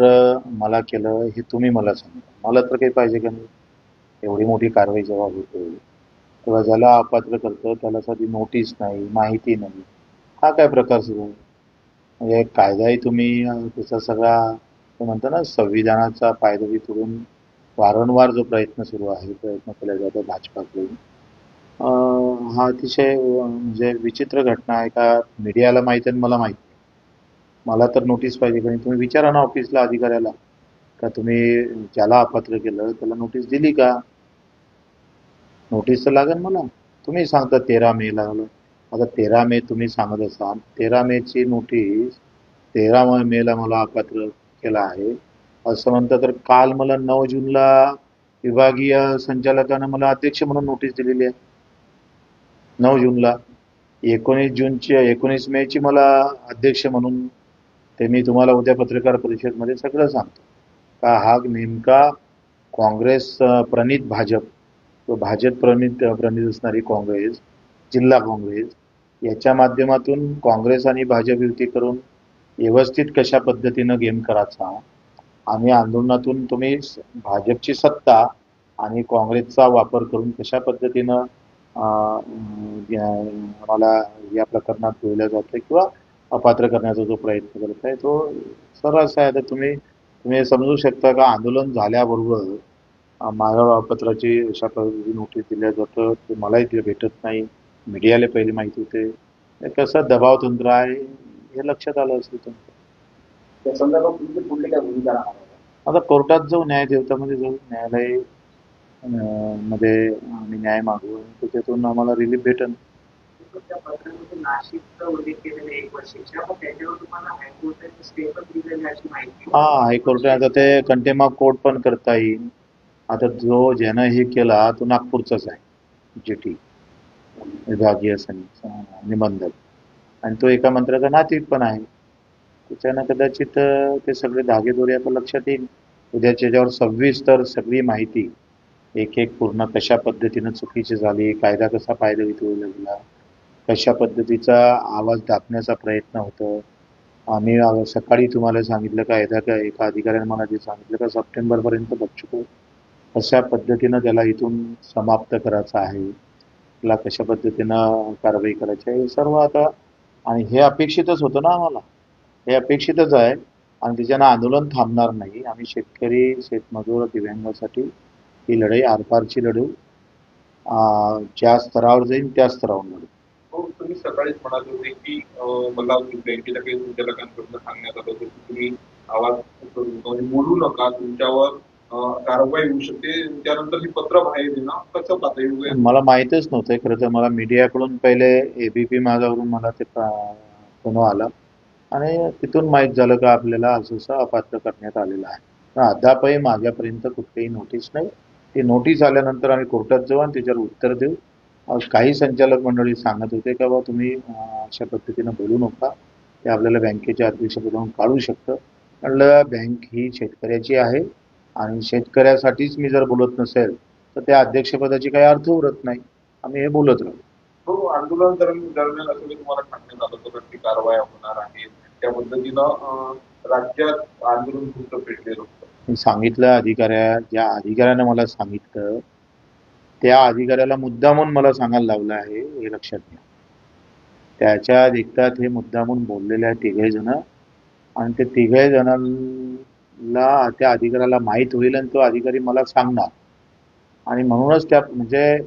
अपात्र मला केलं हे तुम्ही मला सांगा मला तर काही पाहिजे का नाही? एवढी मोठी कारवाई जेव्हा होते तेव्हा. ज्याला अपात्र करतं त्याला साधी नोटीस नाही माहिती नाही. हा काय प्रकार सुरू आहे? म्हणजे कायदाही तुम्ही त्याचा सगळा ते म्हणतो ना संविधानाचा पायदवी तोडून वारंवार जो प्रयत्न सुरू आहे प्रयत्न केला जातो भाजपाकडून हा अतिशय म्हणजे विचित्र घटना आहे. का मीडियाला माहीत आहे मला माहीत मला तर नोटीस पाहिजे कारण तुम्ही विचारा ना ऑफिसला अधिकाऱ्याला. का तुम्ही ज्याला अपात्र केलं त्याला नोटीस दिली का? नोटीस तर लागेल मला. तुम्ही सांगता तेरा मे लागलं आता तेरा मे तुम्ही सांगत असाल तेरा मेची नोटीस तेरा मेला मला अपात्र केला आहे. असं म्हणतं तर काल मला नऊ जूनला विभागीय संचालकानं मला अध्यक्ष म्हणून नोटीस दिलेली आहे. नऊ जूनला एकोणीस जूनची एकोणीस मेची मला अध्यक्ष म्हणून ते मी तुम्हाला उद्या पत्रकार परिषदमध्ये सगळं सांगतो. का हा नेमका काँग्रेस प्रणित भाजप भाजप प्रणित प्रणित असणारी काँग्रेस जिल्हा काँग्रेस याच्या माध्यमातून काँग्रेस आणि भाजप युती करून व्यवस्थित कशा पद्धतीनं गेम करायचा आणि आंदोलनातून तुम्ही भाजपची सत्ता आणि काँग्रेसचा वापर करून कशा पद्धतीनं या- मला या प्रकरणात बोलल्या जातं किंवा अपात्र करण्याचा जो प्रयत्न करत आहे तो सर्रास आहे. आता तुम्ही तुम्ही समजू शकता का? आंदोलन झाल्याबरोबर माझ्या पत्राची अशा पद्धतीची नोटीस दिल्या जातं ते मलाही ते भेटत नाही. मीडियाला पहिले माहिती होते. कसं दबाव तंत्र आहे हे लक्षात आलं असेल तुमचं? आता कोर्टात जाऊ न्याय देवतामध्ये जाऊ न्यायालयमध्ये आम्ही न्याय मागू त्याच्यातून आम्हाला रिलीफ भेटेल त्या पत्रामध्ये नाशिकचं उल्लेख केलेला एक वर्षीच्या मग त्याच्यावर तुम्हाला हायकोर्टाने स्टे पण दिलेली अशी माहिती हा हायकोर्टाने आता ते कंटेमा कोर्ट पण करता येईल. आता जो ज्यानं हे केला तो नागपूरचाच आहे जेटी विभागीय निबंधक. आणि तो एका मंत्र्याचा नातीत पण आहे. त्याच्यानं कदाचित ते सगळे धागेदोरे आता लक्षात येईल. उद्याच्या याच्यावर तर सगळी माहिती. एक एक पूर्ण कशा पद्धतीनं चुकीची झाली कायदा कसा पायदळी होऊ लागला कशा पद्धतीचा आवाज दाबण्याचा प्रयत्न होतो? आम्ही सकाळी तुम्हाला सांगितलं का एका का एका अधिकाऱ्याने मला जे सांगितलं का सप्टेंबरपर्यंत बच्चू कशा पद्धतीनं त्याला इथून समाप्त करायचं आहे. त्याला कशा पद्धतीनं कारवाई करायची आहे हे सर्व आता आणि हे अपेक्षितच होतं ना आम्हाला. हे अपेक्षितच आहे आणि त्याच्यानं आंदोलन थांबणार नाही. आम्ही शेतकरी शेतमजूर दिव्यांगासाठी ही लढाई आरपारची लढू. ज्या स्तरावर जाईल त्या स्तरावर लढू. सकाळीच म्हणाले होते की मला बँकेच्या काही संचालकांकडून सांगण्यात आलं होतं की तुम्ही आवाज म्हणजे बोलू नका. तुमच्यावर कारवाई होऊ शकते. त्यानंतर ही पत्र बाहेर येणं कसं पातळी मला माहितच नव्हतं खरं तर. मला मीडियाकडून पहिले एबीपी माझ्यावरून मला ते फोन आला. आणि तिथून माहीत झालं का आपल्याला असं अपात्र करण्यात आलेलं आहे. अद्यापही माझ्यापर्यंत कुठलीही नोटीस नाही. ती नोटीस आल्यानंतर आम्ही कोर्टात जाऊ आणि त्याच्यावर उत्तर देऊ. काही संचालक मंडळी सांगत होते का बा तुम्ही अशा पद्धतीनं बोलू नका. ते आपल्याला बँकेच्या अध्यक्षपदावरून काढू शकतं. म्हणलं बँक ही शेतकऱ्याची आहे आणि शेतकऱ्यासाठीच मी जर बोलत नसेल तर त्या अध्यक्षपदाची काही अर्थ उरत नाही. आम्ही हे बोलत राहू. हो आंदोलन दरम्यान असं तुम्हाला सांगण्यात आलं होतं की कारवाया होणार आहेत त्या पद्धतीनं राज्यात आंदोलन तुमचं पेटलेलं होतं. मी सांगितलं अधिकाऱ्या ज्या अधिकाऱ्यानं मला सांगितलं त्या अधिकाऱ्याला मुद्दामून मला सांगायला लावलं आहे हे लक्षात घ्या. त्याच्या देखतात हे मुद्दामून बोललेले आहे तिघे जण. आणि ते तिघे जणांना त्या अधिकाऱ्याला माहीत होईल आणि तो अधिकारी मला सांगणार. आणि म्हणूनच त्या म्हणजे